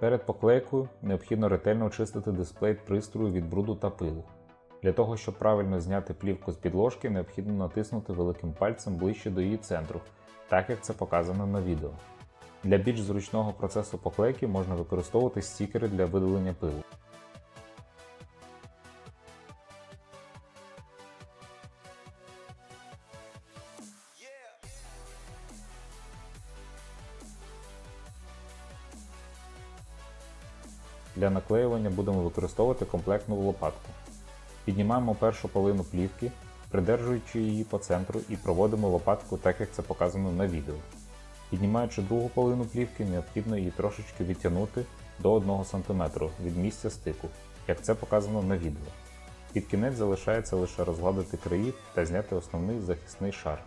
Перед поклейкою необхідно ретельно очистити дисплей пристрою від бруду та пилу. Для того, щоб правильно зняти плівку з підложки, необхідно натиснути великим пальцем ближче до її центру, так як це показано на відео. Для більш зручного процесу поклейки можна використовувати стікери для видалення пилу. Для наклеювання будемо використовувати комплектну лопатку. Піднімаємо першу половину плівки, придержуючи її по центру і проводимо лопатку так, як це показано на відео. Піднімаючи другу половину плівки, необхідно її трошечки відтягнути до 1 см від місця стику, як це показано на відео. Під кінець залишається лише розгладити краї та зняти основний захисний шар.